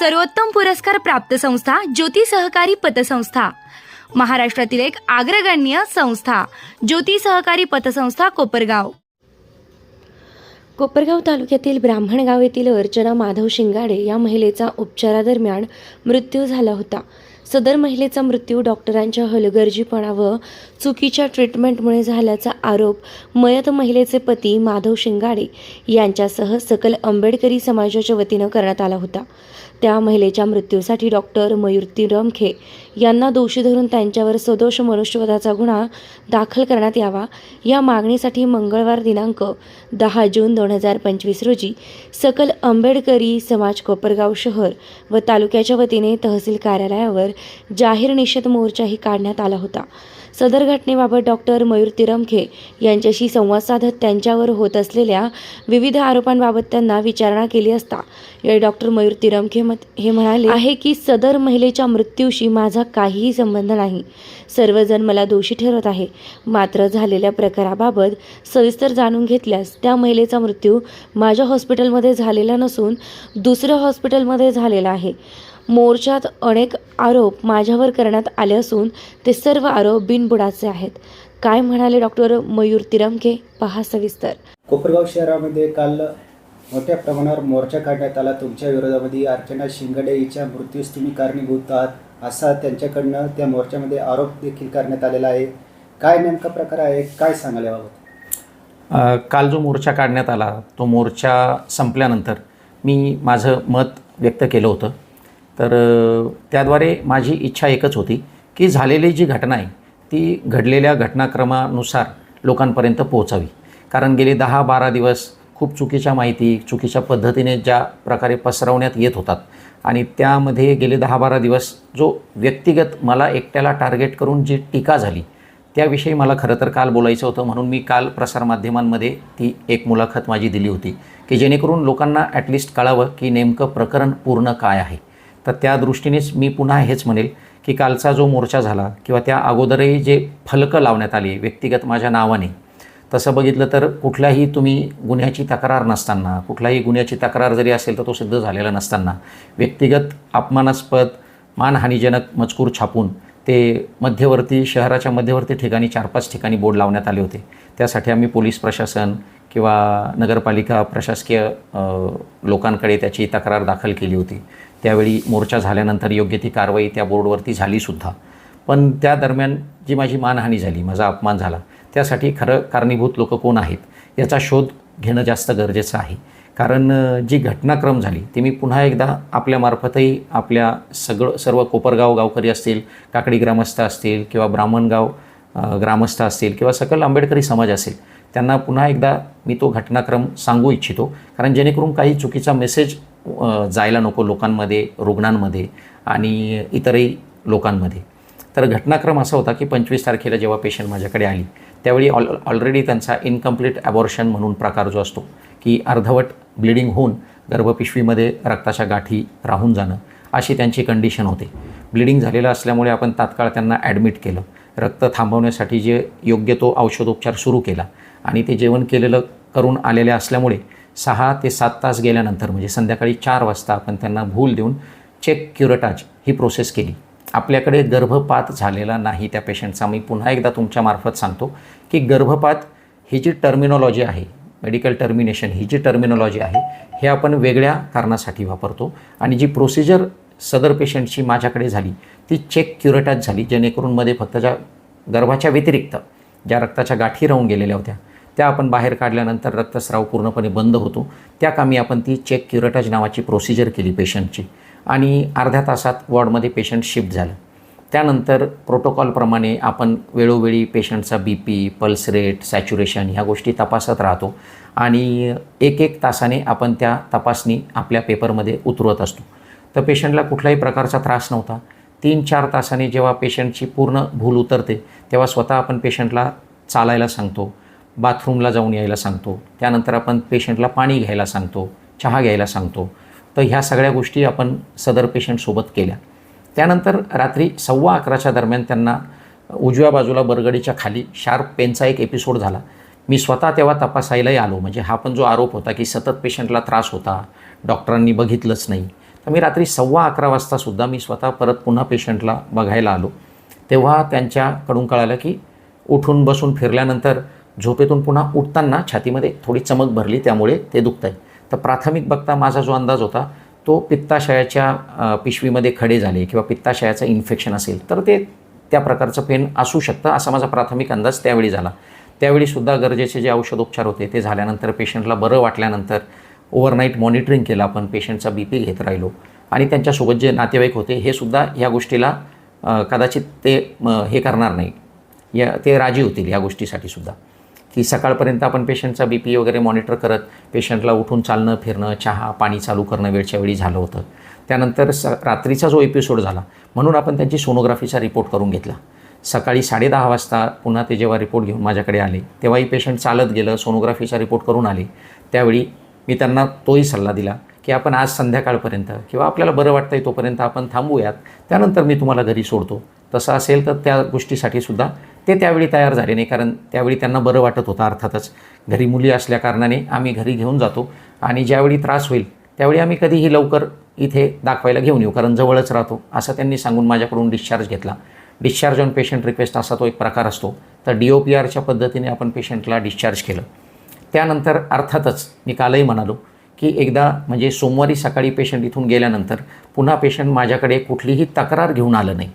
सर्वोत्तम पुरस्कार प्राप्त संस्था ज्योती सहकारी पतसंस्था. महाराष्ट्रातील एक अग्रगण्य संस्था ज्योती सहकारी पतसंस्था कोपरगाव. कोपरगाव तालुक्यातील ब्राह्मणगाव येथील अर्चना माधव शिंगाडे या महिलेचा उपचारादरम्यान मृत्यू झाला होता. सदर महिलेचा मृत्यू डॉक्टरांच्या हलगर्जीपणा व चुकीच्या ट्रीटमेंटमुळे झाल्याचा आरोप मयत महिलेचे पती माधव शिंगाडे यांच्यासह सकल आंबेडकरी समाजाच्या वतीनं करण्यात आला होता. त्या महिलेच्या मृत्यूसाठी डॉक्टर मयुर्ती रमखे यांना दोषी धरून त्यांच्यावर सदोष मनुष्यवधाचा गुन्हा दाखल करण्यात यावा. या मागणीसाठी मंगळवार दिनांक दहा जून दोन हजार पंचवीस रोजी सकल आंबेडकरी समाज कोपरगाव शहर व तालुक्याच्या वतीने तहसील कार्यालयावर जाहीर निषेध मोर्चाही काढण्यात आला होता. सदर घटनेबाबत डॉक्टर मयूर तिरमखे यांच्याशी संवाद साधत त्यांच्यावर होत असलेल्या विविध आरोपांबाबत त्यांना विचारणा केली असता या डॉक्टर मयूर तिरमखे मत हे म्हणाले आहे की सदर महिलेच्या मृत्यूशी माझा काहीही संबंध नाही. सर्वजण मला दोषी ठरवत आहे. मात्र झालेल्या प्रकाराबाबत सविस्तर जाणून घेतल्यास त्या महिलेचा मृत्यू माझ्या हॉस्पिटलमध्ये झालेला नसून दुसऱ्या हॉस्पिटलमध्ये झालेला आहे. मोर्चात अनेक आरोप माझ्यावर करण्यात आले असून ते सर्व आरोप बिनबुडाचे आहेत. काय म्हणाले डॉक्टर मयूर तिरमके पहा सविस्तर. कोपरगाव शहरामध्ये काल मोठ्या प्रमाणावर मोर्चा काढण्यात आला. तुमच्या विरोधामध्ये अर्चना शिंगडे हिच्या मृत्यूस तुम्ही कारणीभूत आहात असा त्यांच्याकडनं त्या मोर्चामध्ये आरोप देखील करण्यात आलेला आहे. काय नेमका प्रकार आहे? काय सांगाल याबाबत? काल जो मोर्चा काढण्यात आला तो मोर्चा संपल्यानंतर मी माझं मत व्यक्त केलं होतं. तर त्याद्वारे माझी इच्छा एकच होती की झालेली जी घटना आहे ती घडलेल्या घटनाक्रमानुसार लोकांपर्यंत पोहोचावी. कारण गेले दहा बारा दिवस खूप चुकीच्या माहिती चुकीच्या पद्धतीने ज्या प्रकारे पसरवण्यात येत होतात आणि त्यामध्ये गेले दहा बारा दिवस जो व्यक्तिगत मला एकट्याला टार्गेट करून जी टीका झाली त्याविषयी मला खरं तर काल बोलायचं होतं. म्हणून मी काल प्रसारमाध्यमांमध्ये ती एक मुलाखत माझी दिली होती की जेणेकरून लोकांना ॲटलिस्ट कळावं की नेमकं प्रकरण पूर्ण काय आहे. तर त्या दृष्टीनेच मी पुन्हा हेच म्हणेल की कालचा जो मोर्चा झाला किंवा त्या अगोदरही जे फलकं लावण्यात आली व्यक्तिगत माझ्या नावाने तसं बघितलं तर कुठल्याही तुम्ही गुन्ह्याची तक्रार नसताना कुठल्याही गुन्ह्याची तक्रार जरी असेल तर तो सिद्ध झालेला नसताना व्यक्तिगत अपमानास्पद मानहानीजनक मजकूर छापून ते मध्यवर्ती शहराच्या मध्यवर्ती ठिकाणी चार पाच ठिकाणी बोर्ड लावण्यात आले होते. त्यासाठी आम्ही पोलीस प्रशासन किंवा नगरपालिका प्रशासकीय लोकांकडे त्याची तक्रार दाखल केली होती. त्यावेळी मोर्चा झाल्यानंतर योग्य ती कारवाई त्या बोर्डवरती झालीसुद्धा पण त्या दरम्यान जी माझी मानहानी झाली माझा अपमान झाला त्यासाठी खरं कारणीभूत लोक कोण आहेत याचा शोध घेणं जास्त गरजेचं आहे. कारण जी घटनाक्रम झाली ती मी पुन्हा एकदा आपल्यामार्फतही आपल्या सगळं सर्व कोपरगाव गावकरी असतील काकडी ग्रामस्थ असतील किंवा ब्राह्मणगाव ग्रामस्थ असतील किंवा सकल आंबेडकरी समाज असेल त्यांना पुन्हा एकदा मी तो घटनाक्रम सांगू इच्छितो. कारण जेणेकरून काही चुकीचा मेसेज जायला नको लोकांमध्ये रुग्णांमध्ये आणि इतरही लोकांमध्ये. तर घटनाक्रम असा होता की पंचवीस तारखेला जेव्हा पेशंट माझ्याकडे आली त्यावेळी ऑल ऑलरेडी त्यांचा इनकम्प्लीट ॲबॉर्शन म्हणून प्रकार जो असतो की अर्धवट ब्लिडिंग होऊन गर्भपिशवीमध्ये रक्ताच्या गाठी राहून जाणं अशी त्यांची कंडिशन होते. ब्लिडिंग झालेलं असल्यामुळे आपण तात्काळ त्यांना ॲडमिट केलं. रक्त थांबवण्यासाठी जे योग्य तो औषधोपचार सुरू केला आणि ते जेवण केलेलं करून आलेले असल्यामुळे सहा ते सात तास गेल्यानंतर म्हणजे संध्याकाळी चार वाजता आपण त्यांना भूल देऊन चेक क्युरटाज ही प्रोसेस केली. आपल्याकडे गर्भपात झालेला नाही त्या पेशंटचा. मी पुन्हा एकदा तुमच्यामार्फत सांगतो की गर्भपात ही जी टर्मिनॉलॉजी आहे मेडिकल टर्मिनेशन ही जी टर्मिनॉलॉजी आहे हे आपण वेगळ्या कारणासाठी वापरतो. आणि जी प्रोसिजर सदर पेशंटची माझ्याकडे झाली ती चेक क्युरेटाज झाली जेणेकरून मध्ये फक्त ज्या गर्भाच्या व्यतिरिक्त ज्या रक्ताच्या गाठी राहून गेलेल्या होत्या त्या आपण बाहेर काढल्यानंतर रक्तस्राव पूर्णपणे बंद होतो. त्या कामी आपण ती चेक क्युरेटज नावाची प्रोसिजर केली पेशंटची आणि अर्ध्या तासात वॉर्डमध्ये पेशंट शिफ्ट झालं. त्यानंतर प्रोटोकॉलप्रमाणे आपण वेळोवेळी पेशंटचा B P pulse rate saturation ह्या गोष्टी तपासत राहतो. आणि एक एक तासाने आपण त्या तपासणी आपल्या पेपरमध्ये उतरवत असतो. तर पेशंटला कुठलाही प्रकारचा त्रास नव्हता. तीन चार तासाने जेव्हा पेशंटची पूर्ण भूल उतरते तेव्हा स्वतः आपण पेशंटला चालायला सांगतो. बाथरूमला जाऊन यायला सांगतो. त्यानंतर आपण पेशंटला पाणी घ्यायला सांगतो चहा घ्यायला सांगतो. तर ह्या सगळ्या गोष्टी आपण सदर पेशंटसोबत केल्या. त्यानंतर रात्री सव्वा अकराच्या दरम्यान त्यांना उजव्या बाजूला बरगडीच्या खाली शार्प पेनचा एक एपिसोड झाला. मी स्वतः तेव्हा तपासायलाही आलो. म्हणजे हा पण जो आरोप होता की सतत पेशंटला त्रास होता डॉक्टरांनी बघितलंच नाही. तर मी रात्री सव्वा अकरा वाजतासुद्धा मी स्वतः परत पुन्हा पेशंटला बघायला आलो. तेव्हा त्यांच्याकडून कळालं की उठून बसून फिरल्यानंतर झोपेतून पुन्हा उठताना छातीमध्ये थोडी चमक भरली त्यामुळे ते दुखत आहे तर प्राथमिक बघता माझा जो अंदाज होता तो पित्ताशयाच्या पिशवीमध्ये खडे झाले किंवा पित्ताशयाचं इन्फेक्शन असेल तर ते त्या प्रकारचं पेन असू शकतं असा माझा प्राथमिक अंदाज त्यावेळी झाला. त्यावेळीसुद्धा गरजेचे जे औषधोपचार होते ते झाल्यानंतर पेशंटला बरं वाटल्यानंतर ओव्हरनाईट मॉनिटरिंग केलं आपण पेशंटचा बी पी घेत राहिलो. आणि त्यांच्यासोबत जे नातेवाईक होते हे सुद्धा ह्या गोष्टीला कदाचित ते हे करणार नाही. या ते राजी होतील या गोष्टीसाठी सुद्धा. की सकाळपर्यंत आपण पेशंटचा बी पी वगैरे मॉनिटर करत पेशंटला उठून चालणं फिरणं चहा पाणी चालू करणं वेळच्या वेळी झालं होतं. त्यानंतर स रात्रीचा जो एपिसोड झाला म्हणून आपण त्यांची सोनोग्राफीचा रिपोर्ट करून घेतला. सकाळी साडेदहा वाजता पुन्हा ते जेव्हा रिपोर्ट घेऊन माझ्याकडे आले तेव्हाही पेशंट चालत गेलं सोनोग्राफीचा रिपोर्ट करून आले. त्यावेळी मी त्यांना तोही सल्ला दिला की आपण आज संध्याकाळपर्यंत किंवा आपल्याला बरं वाटतंय तोपर्यंत आपण थांबूयात त्यानंतर मी तुम्हाला घरी सोडतो. तसं असेल तर त्या गोष्टीसाठी सुद्धा ते त्यावेळी तयार झाले नाही कारण त्यावेळी त्यांना बरं वाटत होतं. अर्थातच घरी मुली असल्या कारणाने आम्ही घरी घेऊन जातो आणि ज्यावेळी त्रास होईल त्यावेळी आम्ही कधीही लवकर इथे दाखवायला घेऊन येऊ कारण जवळच राहतो असं त्यांनी सांगून माझ्याकडून डिस्चार्ज घेतला. डिस्चार्ज ऑन पेशंट रिक्वेस्ट असा तो एक प्रकार असतो. तर डी ओ पी आरच्या पद्धतीने आपण पेशंटला डिस्चार्ज केलं. त्यानंतर अर्थातच मी कालही म्हणालो की एकदा म्हणजे सोमवारी सकाळी पेशंट इथून गेल्यानंतर पुन्हा पेशंट माझ्याकडे कुठलीही तक्रार घेऊन आलं नाही.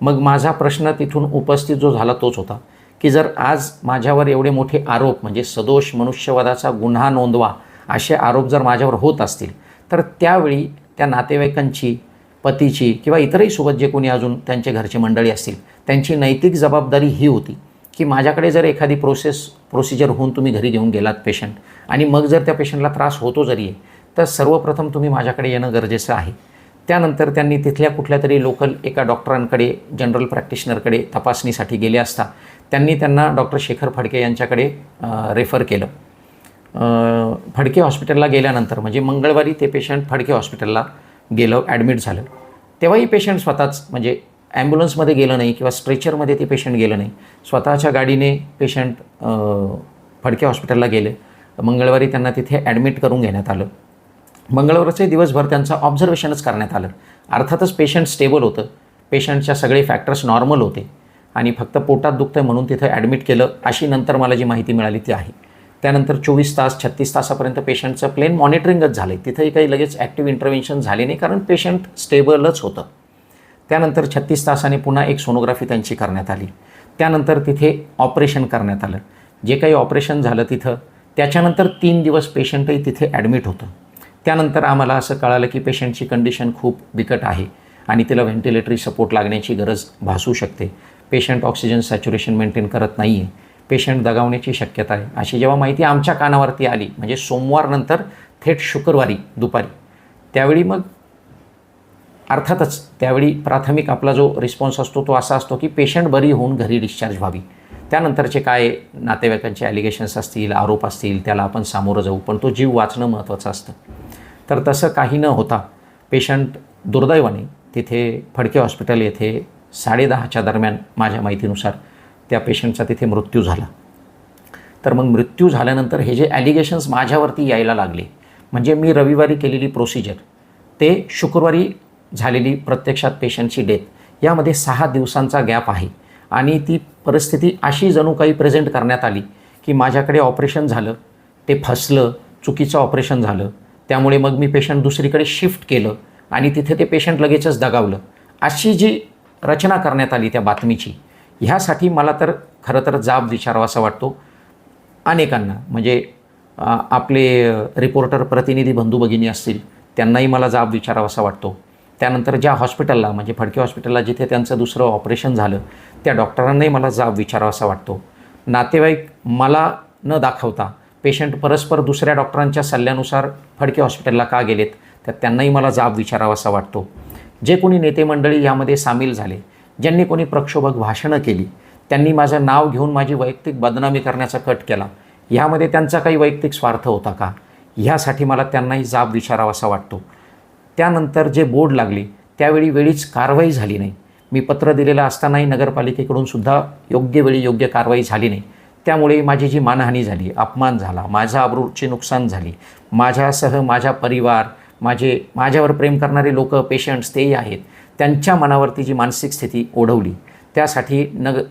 मग माझा प्रश्न तिथून उपस्थित जो झाला तोच होता की जर आज माझ्यावर एवढे मोठे आरोप म्हणजे सदोष मनुष्यवादाचा गुन्हा नोंदवा असे आरोप जर माझ्यावर होत असतील तर त्यावेळी त्या नातेवाईकांची पतीची किंवा इतरही सोबत जे कोणी अजून त्यांचे घरचे मंडळी असतील त्यांची नैतिक जबाबदारी ही होती की माझ्याकडे जर एखादी प्रोसेस प्रोसिजर होऊन तुम्ही घरी घेऊन गेलात पेशंट आणि मग जर त्या पेशंटला त्रास होतो जरी आहे तर सर्वप्रथम तुम्ही माझ्याकडे येणं गरजेचं आहे. त्यानंतर त्यांनी तिथल्या कुठल्या तरी लोकल एका डॉक्टरांकडे जनरल प्रॅक्टिशनरकडे तपासणीसाठी गेले असता त्यांनी त्यांना डॉक्टर शेखर फडके यांच्याकडे रेफर केलं. फडके हॉस्पिटलला गेल्यानंतर म्हणजे मंगळवारी ते पेशंट फडके हॉस्पिटलला गेलं ॲडमिट झालं. तेव्हाही पेशंट स्वतःच म्हणजे ॲम्ब्युलन्समध्ये गेलं नाही किंवा स्ट्रेचरमध्ये ते पेशंट गेलं नाही. स्वतःच्या गाडीने पेशंट फडके हॉस्पिटलला गेले. मंगळवारी त्यांना तिथे ॲडमिट करून घेण्यात आलं. मंगळवारचे दिवसभर त्यांचं ऑब्झर्वेशनच करण्यात आलं. अर्थातच पेशंट स्टेबल होतं. पेशंटच्या सगळे फॅक्टर्स नॉर्मल होते. आणि फक्त पोटात दुखतं म्हणून तिथं ॲडमिट केलं अशी नंतर मला जी माहिती मिळाली ती आहे. त्यानंतर चोवीस तास छत्तीस तासापर्यंत पेशंटचं प्लेन मॉनिटरिंगच झालं आहे तिथंही काही लगेच ॲक्टिव्ह इंटरव्हेन्शन झाले नाही कारण पेशंट स्टेबलच होतं. त्यानंतर छत्तीस तासाने पुन्हा एक सोनोग्राफी त्यांची करण्यात आली. त्यानंतर तिथे ऑपरेशन करण्यात आलं. जे काही ऑपरेशन झालं तिथं त्याच्यानंतर तीन दिवस पेशंटही तिथे ॲडमिट होतं. त्यानंतर आम्हाला असं कळालं की पेशंटची कंडिशन खूप बिकट आहे आणि तिला व्हेंटिलेटरी सपोर्ट लागण्याची गरज भासू शकते. पेशंट ऑक्सिजन सॅच्युरेशन मेंटेन करत नाही आहे पेशंट दगावण्याची शक्यता आहे. अशी जेव्हा माहिती आमच्या कानावरती आली म्हणजे सोमवारनंतर थेट शुक्रवारी दुपारी त्यावेळी मग अर्थातच त्यावेळी प्राथमिक आपला जो रिस्पॉन्स असतो तो असा असतो की पेशंट बरी होऊन घरी डिस्चार्ज व्हावी. त्यानंतरचे काय नातेवाईकांचे ॲलिगेशन्स असतील आरोप असतील त्याला आपण सामोरं जाऊ पण तो जीव वाचणं महत्त्वाचं असतं. तर तसं काही न होता पेशंट दुर्दैवाने तिथे फडके हॉस्पिटल येथे साडेदहाच्या दरम्यान माझ्या माहितीनुसार त्या पेशंटचा तिथे मृत्यू झाला. तर मग मृत्यू झाल्यानंतर हे जे ॲलिगेशन्स माझ्यावरती यायला लागले म्हणजे मी रविवारी केलेली प्रोसिजर ते शुक्रवारी झालेली प्रत्यक्षात पेशंटची डेथ यामध्ये सहा दिवसांचा गॅप आहे. आणि ती परिस्थिती अशी जणू काही प्रेझेंट करण्यात आली की माझ्याकडे ऑपरेशन झालं ते फसलं चुकीचं ऑपरेशन झालं त्यामुळे मग मी पेशंट दुसरीकडे शिफ्ट केलं आणि तिथे ते पेशंट लगेचच दगावलं. अशी जी रचना करण्यात आली त्या बातमीची ह्यासाठी मला तर खरं तर जाब विचारावासा वाटतो. अनेकांना म्हणजे आपले रिपोर्टर प्रतिनिधी बंधू भगिनी असतील त्यांनाही मला जाब विचारावासा वाटतो. त्यानंतर ज्या हॉस्पिटलला म्हणजे फडके हॉस्पिटलला जिथे त्यांचं दुसरं ऑपरेशन झालं त्या डॉक्टरांनाही मला जाब विचारावासा वाटतो. नातेवाईक मला न दाखवता पेशंट परस्पर दुसऱ्या डॉक्टरांच्या सल्ल्यानुसार फडके हॉस्पिटलला का गेलेत? तर त्यांनाही मला जाब विचारावासा वाटतो. जे कोणी नेते मंडळी यामध्ये सामील झाले ज्यांनी कोणी प्रक्षोभक भाषणं केली त्यांनी माझं नाव घेऊन माझी वैयक्तिक बदनामी करण्याचा कट केला ह्यामध्ये त्यांचा काही वैयक्तिक स्वार्थ होता का? ह्यासाठी मला त्यांनाही जाब विचारावासा वाटतो. त्यानंतर जे बोर्ड लागले त्यावेळी वेळीच कारवाई झाली नाही. मी पत्र दिलेलं असतानाही नगरपालिकेकडून सुद्धा योग्य वेळी योग्य कारवाई झाली नाही. त्यामुळे माझी जी मानहानी झाली अपमान झाला माझा आबरूची नुकसान झाली माझ्यासह माझा परिवार माझे माझ्यावर प्रेम करणारे लोक पेशंट्स तेही आहेत त्यांच्या मनावरती जी मानसिक स्थिती ओढवली त्यासाठी नग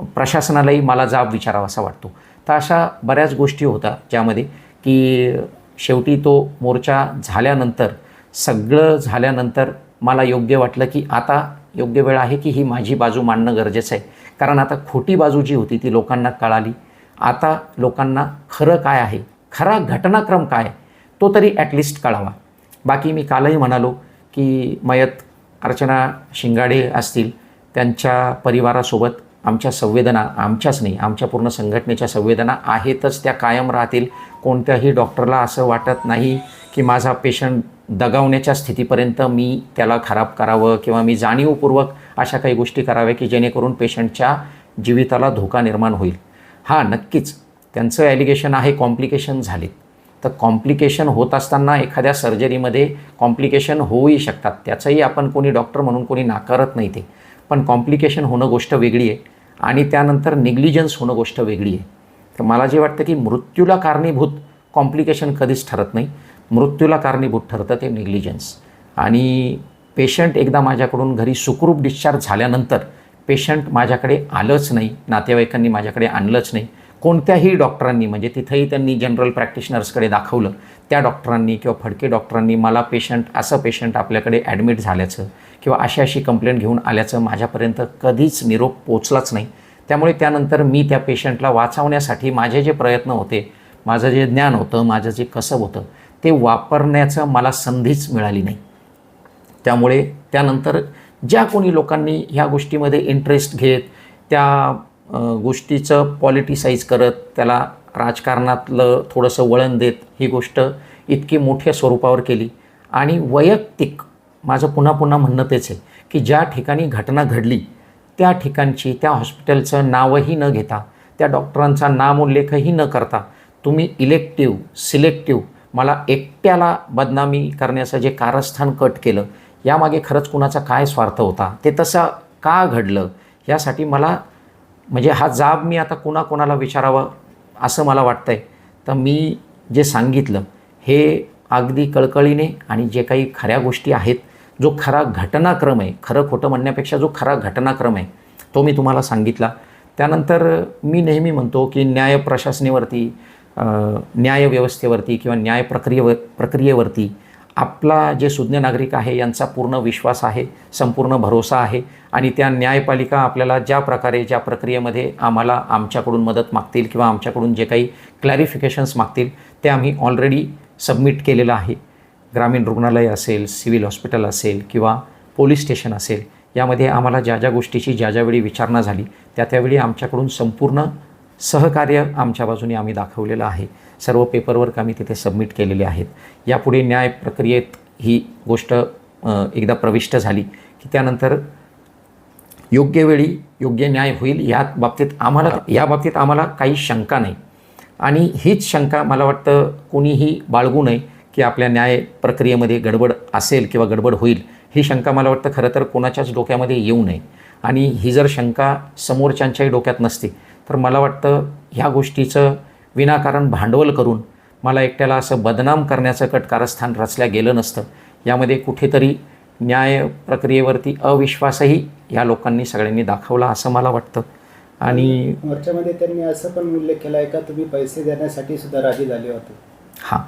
प्रशासनालाही मला जाब विचारावा असा वाटतो. तर अशा बऱ्याच गोष्टी होता ज्यामध्ये की शेवटी तो मोर्चा झाल्यानंतर सगळं झाल्यानंतर मला योग्य वाटलं की आता योग्य वेळ आहे की ही माझी बाजू मांडणं गरजेचं आहे. कारण आता खोटी बाजू जी होती ती लोकांना कळाली. आता लोकांना खरं काय आहे? खरा घटनाक्रम काय तो तरी ॲटलिस्ट कळावा. बाकी मी कालही म्हणालो की मयत अर्चना शिंगाडे असतील त्यांच्या परिवारासोबत आमच्या संवेदना आमच्याच नाही आमच्या पूर्ण संघटनेच्या संवेदना आहेतच त्या कायम राहतील. कोणत्याही डॉक्टरला असं वाटत नाही की माझा पेशंट दगावण्याच्या स्थितीपर्यंत मी त्याला खराब करावं किंवा मी जाणीवपूर्वक अशा काही गोष्टी कराव्या की जेणेकरून पेशंटच्या जीविताला धोका निर्माण होईल. हां नक्कीच. त्यांचं ॲलिगेशन आहे कॉम्प्लिकेशन झाले तर कॉम्प्लिकेशन होत असताना एखाद्या सर्जरीमध्ये कॉम्प्लिकेशन होऊही शकतात. त्याचंही आपण कोणी डॉक्टर म्हणून कोणी नाकारत नाही ते. पण कॉम्प्लिकेशन होणं गोष्ट वेगळी आहे आणि त्यानंतर निग्लिजन्स होणं गोष्ट वेगळी आहे. तर मला जे वाटतं की मृत्यूला कारणीभूत कॉम्प्लिकेशन कधीच ठरत नाही. मृत्यूला कारणीभूत ठरतं ते निग्लिजन्स आणि पेशंट एकदा माझ्याकडून घरी सुखरूप डिस्चार्ज झाल्यानंतर पेशंट माझ्याकडे आलंच नाही नातेवाईकांनी माझ्याकडे आणलंच नाही. कोणत्याही डॉक्टरांनी म्हणजे तिथंही त्यांनी जनरल प्रॅक्टिशनर्सकडे दाखवलं त्या डॉक्टरांनी किंवा फडके डॉक्टरांनी मला पेशंट असं पेशंट आपल्याकडे ॲडमिट झाल्याचं किंवा अशी अशी कंप्लेंट घेऊन आल्याचं माझ्यापर्यंत कधीच निरोप पोचलाच नाही. त्यामुळे त्यानंतर मी त्या पेशंटला वाचवण्यासाठी माझे जे प्रयत्न होते माझं जे ज्ञान होतं माझं जे कसब होतं ते वापरण्याचं मला संधीच मिळाली नाही. त्यामुळे त्यानंतर ज्या कोणी लोकांनी ह्या गोष्टीमध्ये इंटरेस्ट घेत त्या गोष्टीचं पॉलिटिसाईज करत त्याला राजकारणातलं थोडंसं वळण देत ही गोष्ट इतकी मोठ्या स्वरूपावर केली. आणि वैयक्तिक माझं पुन्हा पुन्हा म्हणणं तेच आहे की ज्या ठिकाणी घटना घडली त्या ठिकाणची त्या हॉस्पिटलचं नावही न घेता त्या डॉक्टरांचा नामोल्लेखही न करता तुम्ही इलेक्टिव्ह सिलेक्टिव्ह मला एकट्याला बदनामी करण्याचं जे कारस्थान कट केलं यामागे खरंच कुणाचा काय स्वार्थ होता? ते तसं का घडलं? यासाठी मला म्हणजे हा जाब मी आता कुणाकोणाला विचारावा असं मला वाटतं आहे तर मी जे सांगितलं हे अगदी कळकळीने आणि जे काही खऱ्या गोष्टी आहेत जो खरा घटनाक्रम आहे खरं खोटं म्हणण्यापेक्षा जो खरा घटनाक्रम आहे तो मी तुम्हाला सांगितला. त्यानंतर मी नेहमी म्हणतो की न्याय प्रशासनेवरती न्यायव्यवस्थेवरती किंवा न्याय प्रक्रियेवर प्रक्रियेवरती आपला जे सुज्ञ नागरिक आहे यांचा पूर्ण विश्वास आहे संपूर्ण भरोसा आहे आणि त्या न्यायपालिका आपल्याला ज्या प्रकारे ज्या प्रक्रियेमध्ये आम्हाला आमच्याकडून मदत मागतील किंवा आमच्याकडून जे काही क्लॅरिफिकेशन्स मागतील ते आम्ही ऑलरेडी सबमिट केलेलं आहे. ग्रामीण रुग्णालय असेल सिव्हिल हॉस्पिटल असेल किंवा पोलीस स्टेशन असेल यामध्ये आम्हाला ज्या ज्या गोष्टीची ज्या ज्यावेळी विचारणा झाली त्या त्यावेळी आमच्याकडून संपूर्ण सहकार्य आमच्या बाजूने आम्ही दाखवलेलं आहे. सर्व पेपरवर्क आम्ही तिथे सबमिट केलेले आहेत. यापुढे न्याय प्रक्रियेत ही गोष्ट एकदा प्रविष्ट झाली की त्यानंतर योग्य वेळी योग्य न्याय होईल या बाबतीत आम्हाला या बाबतीत आम्हाला काही शंका नाही. आणि हीच शंका मला वाटतं कोणीही बाळगू नये की आपल्या न्याय प्रक्रियेमध्ये गडबड असेल किंवा गडबड होईल. ही शंका मला वाटतं खरं तर कोणाच्याच डोक्यामध्ये येऊ नये. आणि ही जर शंका समोरच्यांच्याही डोक्यात नसते तर मला वाटतं ह्या गोष्टीचं विनाकारण भांडवल करून मला एकट्याला असं बदनाम करण्याचं कटकारस्थान रचल्या गेलं नसतं. यामध्ये कुठेतरी न्याय प्रक्रियेवरती अविश्वासही या लोकांनी सगळ्यांनी दाखवला असं मला वाटतं. आणि मोर्चामध्ये त्यांनी असं पण उल्लेख केला आहे का तुम्ही पैसे देण्यासाठी सुद्धा राजी झाले होते? हां.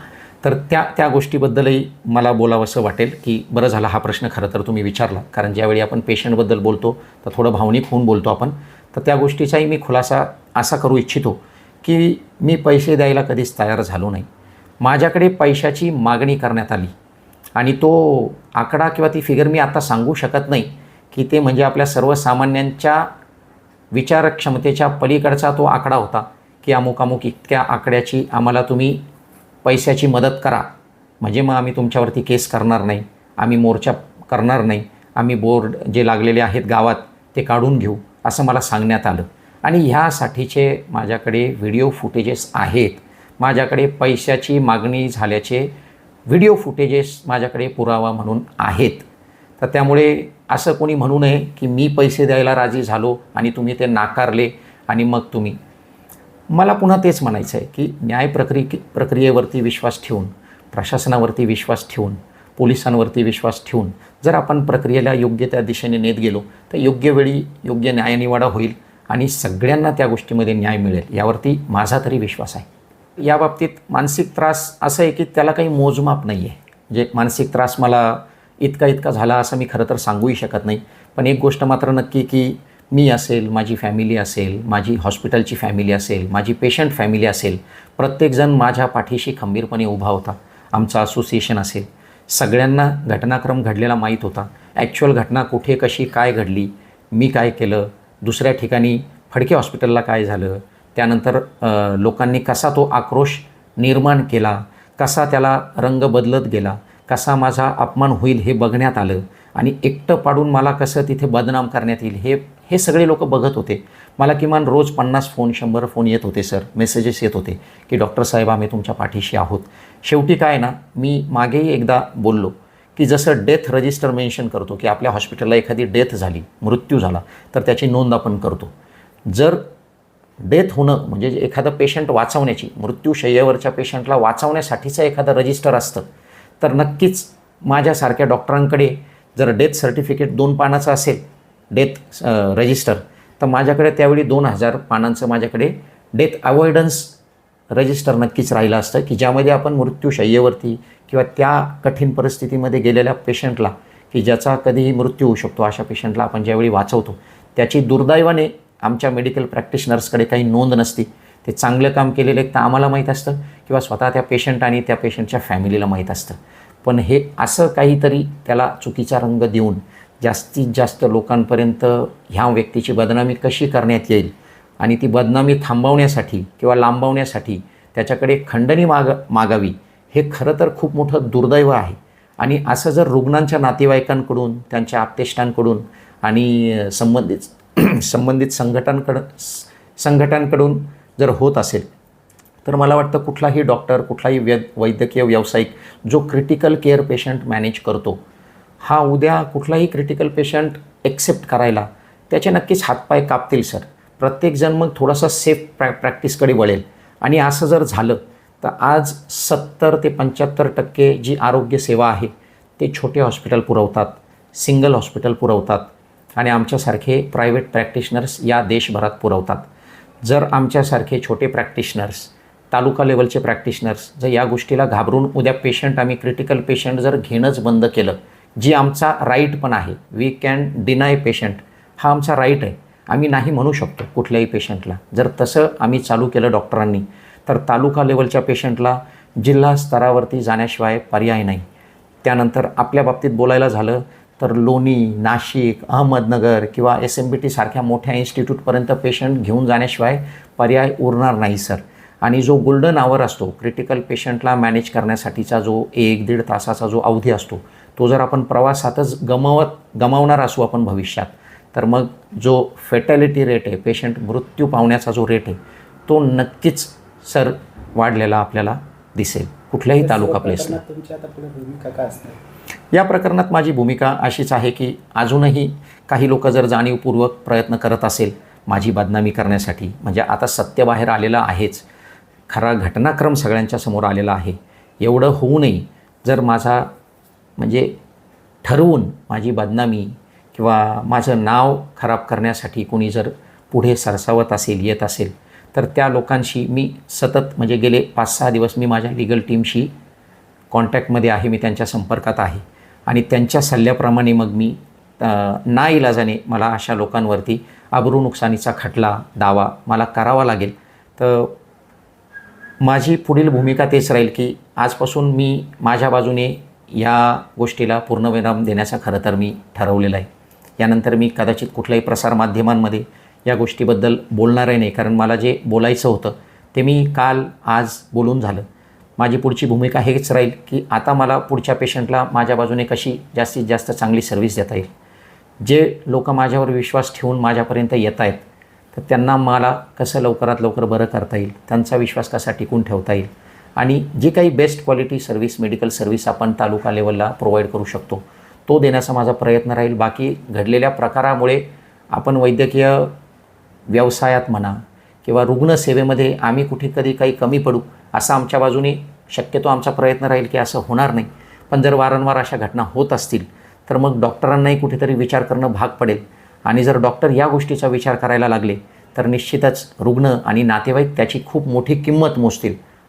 तर त्या त्या गोष्टीबद्दलही मला बोलावंसं वाटेल की बरं झाला हा प्रश्न खरं तर तुम्ही विचारला. कारण ज्यावेळी आपण पेशंटबद्दल बोलतो तर थोडं भावनिक होऊन बोलतो आपण. तर त्या गोष्टीचाही मी खुलासा असा करू इच्छितो की मी पैसे द्यायला कधीच तयार झालो नाही. माझ्याकडे पैशाची मागणी करण्यात आली आणि तो आकडा किंवा ती फिगर मी आता सांगू शकत नाही की ते म्हणजे आपल्या सर्वसामान्यांच्या विचारक्षमतेच्या पलीकडचा तो आकडा होता की अमुक अमुक इतक्या आकड्याची आम्हाला तुम्ही पैशाची मदत करा. म्हणजे मग आम्ही तुमच्यावरती केस करणार नाही आम्ही मोर्चा करणार नाही आम्ही बोर्ड जे लागलेले आहेत गावात ते काढून घेऊ. असं मला सांगण्यात आलं. आणि ह्यासाठीचे माझ्याकडे व्हिडिओ फुटेजेस आहेत. माझ्याकडे पैशाची मागणी झाल्याचे व्हिडिओ फुटेजेस माझ्याकडे पुरावा म्हणून आहेत. तर त्यामुळे असं कोणी म्हणू नये की मी पैसे द्यायला राजी झालो आणि तुम्ही ते नाकारले आणि मग तुम्ही. मला पुन्हा तेच म्हणायचं आहे की न्याय प्रक्रिये प्रक्रियेवरती विश्वास ठेवून प्रशासनावरती विश्वास ठेवून पोलिसांवरती विश्वास ठेवून जर आपण प्रक्रियेला योग्य त्या दिशेने नेत गेलो तर योग्य वेळी योग्य न्यायनिवाडा होईल आणि सगळ्यांना त्या गोष्टीमध्ये न्याय मिळेल यावरती माझा तरी विश्वास आहे. या बाबतीत मानसिक त्रास असं आहे की त्याला काही मोजमाप नाही आहे. म्हणजे मानसिक त्रास मला इतका इतका झाला असं मी खरं तर सांगूही शकत नाही. पण एक गोष्ट मात्र नक्की की मी असेल माझी फॅमिली असेल माझी हॉस्पिटलची फॅमिली असेल माझी पेशंट फॅमिली असेल प्रत्येकजण माझ्या पाठीशी खंबीरपणे उभा होता. आमचं असोसिएशन असेल सगळ्यांना घटनाक्रम घडलेला माहीत होता. ॲक्च्युअल घटना कुठे कशी काय घडली मी काय केलं दुसऱ्या ठिकाणी फडके हॉस्पिटलला काय झालं त्यानंतर लोकांनी कसा तो आक्रोश निर्माण केला कसा त्याला रंग बदलत गेला कसा माझा अपमान होईल हे बघण्यात आलं आणि एकटं पाडून मला कसं तिथे बदनाम करण्यात येईल हे हे सगळे लोक बघत होते. मला किमान रोज पन्नास फोन शंभर फोन येत होते सर. मेसेजेस येत होते की डॉक्टर साहेब आम्ही तुमच्या पाठीशी आहोत. शेवटी काय ना मी मागेही एकदा बोललो की जसं डेथ रजिस्टर मेन्शन करतो की आपल्या हॉस्पिटलला एखादी डेथ झाली मृत्यू झाला तर त्याची नोंद आपण करतो. जर डेथ होणं म्हणजे एखादं पेशंट वाचवण्याची मृत्यूशय्येवरच्या पेशंटला वाचवण्यासाठीचं एखादं रजिस्टर असतं तर नक्कीच माझ्यासारख्या डॉक्टरांकडे जर डेथ सर्टिफिकेट दोन पानाचं असेल डेथ रजिस्टर तर माझ्याकडे त्यावेळी दोन हजार पानांचं माझ्याकडे डेथ अवॉइडन्स रजिस्टर नक्कीच राहिलं असतं की ज्यामध्ये आपण मृत्यूशय्येवरती किंवा त्या कठीण परिस्थितीमध्ये गेलेल्या पेशंटला की ज्याचा कधीही मृत्यू होऊ शकतो अशा पेशंटला आपण ज्यावेळी वाचवतो त्याची दुर्दैवाने आमच्या मेडिकल प्रॅक्टिशनर्सकडे काही नोंद नसती. ते चांगलं काम केलेलं एक तर आम्हाला माहीत असतं किंवा स्वतः त्या पेशंट आणि त्या पेशंटच्या फॅमिलीला माहीत असतं. पण हे असं काहीतरी त्याला चुकीचा रंग देऊन जास्तीत जास्त लोकांपर्यंत ह्या व्यक्तीची बदनामी कशी करण्यात येईल आणि ती बदनामी थांबवण्यासाठी किंवा लांबवण्यासाठी त्याच्याकडे खंडणी माग मागावी हे खरं तर खूप मोठं दुर्दैव आहे. आणि असं जर रुग्णांच्या नातेवाईकांकडून त्यांच्या आप्तेष्टांकडून आणि संबंधित संबंधित संघटनांकडं संघटनांकडून जर होत असेल तर मला वाटतं कुठलाही डॉक्टर कुठलाही व्य वैद्यकीय व्यावसायिक जो क्रिटिकल केअर पेशंट मॅनेज करतो हा उद्या कुठलाही क्रिटिकल पेशंट एक्सेप्ट करायला त्याचे नक्कीच हातपाय कापतील सर प्रत्येकजण मग थोडासा सेफ प्रॅ प्रॅक्टिसकडे वळेल. आणि असं जर झालं तर आज सत्तर ते पंच्याहत्तर टक्के जी आरोग्य सेवा आहे ते छोटे हॉस्पिटल पुरवतात सिंगल हॉस्पिटल पुरवतात आणि आमच्यासारखे प्रायव्हेट प्रॅक्टिशनर्स या देशभरात पुरवतात. जर आमच्यासारखे छोटे प्रॅक्टिशनर्स तालुका लेवलचे प्रॅक्टिशनर्स जर या गोष्टीला घाबरून उद्या पेशंट आम्ही क्रिटिकल पेशंट जर घेणंच बंद केलं जी आमचा राईट पण आहे. वी कॅन डिनाय पेशंट हा आमचा राईट आहे. आम्ही नाही म्हणू शकतो कुठल्याही पेशंटला जर तसं आम्ही चालू केलं डॉक्टरांनी तर तालुका लेवलच्या पेशंटला जिल्हा स्तरावरती जाण्याशिवाय पर्याय नाही. त्यानंतर आपल्या बाबतीत बोलायला झालं तर लोणी नाशिक अहमदनगर किंवा एस एम बी टी सारख्या मोठ्या इन्स्टिट्यूटपर्यंत पेशंट घेऊन जाण्याशिवाय पर्याय उरणार नाही सर आणि जो गोल्डन आवर असतो क्रिटिकल पेशंटला मॅनेज करण्यासाठीचा जो एक दीड तासाचा जो अवधी असतो तो जर आपण प्रवासातच गमावत गमावणार असू आपण भविष्यात तर मग जो फेटॅलिटी रेट आहे पेशंट मृत्यू पावण्याचा जो रेट आहे तो नक्कीच सर वाढलेला आपल्याला दिसेल कुठल्याही तालुका प्लेसला या प्रकरणात माझी भूमिका अशीच आहे की अजूनही काही लोक जर जाणीवपूर्वक प्रयत्न करत असेल माझी बदनामी करण्यासाठी म्हणजे आता सत्य बाहेर आलेलं आहेच खरा घटनाक्रम सगळ्यांच्या समोर आलेला आहे एवढं होऊनही जर माझा म्हणजे ठरवून माझी बदनामी किंवा माझं नाव खराब करण्यासाठी कोणी जर पुढे सरसावत असेल येत असेल तर त्या लोकांशी मी सतत म्हणजे गेले पाच सहा दिवस मी माझ्या लिगल टीमशी कॉन्टॅक्टमध्ये आहे मी त्यांच्या संपर्कात आहे. आणि त्यांच्या सल्ल्याप्रमाणे मग मी ना इलाजाने मला अशा लोकांवरती अब्रू नुकसानीचा खटला दावा मला करावा लागेल. तर माझी पुढील भूमिका तेच राहील की आजपासून मी माझ्या बाजूने या गोष्टीला पूर्णविराम देण्याचा खरं तर मी ठरवलेला आहे. यानंतर मी कदाचित कुठल्याही प्रसारमाध्यमांमध्ये या गोष्टीबद्दल बोलणारही नाही कारण मला जे बोलायचं होतं ते मी काल आज बोलून झालं. माझी पुढची भूमिका हेच राहील की आता मला पुढच्या पेशंटला माझ्या बाजूने कशी जास्तीत जास्त चांगली सर्व्हिस देता येईल. जे लोक माझ्यावर विश्वास ठेवून माझ्यापर्यंत येत आहेत तर त्यांना मला कसं लवकरात लवकर बरं करता येईल? त्यांचा विश्वास कसा टिकून ठेवता येईल? आणि जी काही best quality service medical service आपण तालुका लेवलला प्रोव्हाइड करू शकतो तो देण्याचा माझा प्रयत्न राहील. बाकी घडलेल्या प्रकारामुळे आपण वैद्यकीय व्यवसायात म्हणा किंवा रुग्णसेवेमध्ये आम्ही कुठे कधी काही कमी पडू असा आमच्या बाजूने शक्यतो आमचा प्रयत्न राहील की असं होणार नाही. पण जर वारंवार अशा घटना होत असतील तर मग डॉक्टरांनाही कुठेतरी विचार करणं भाग पडेल. आणि जर डॉक्टर या गोष्टीचा विचार करायला लागले तर निश्चितच रुग्ण आणि नातेवाईक त्याची खूप मोठी किंमत मोजतील.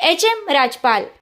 एच एम राजपाल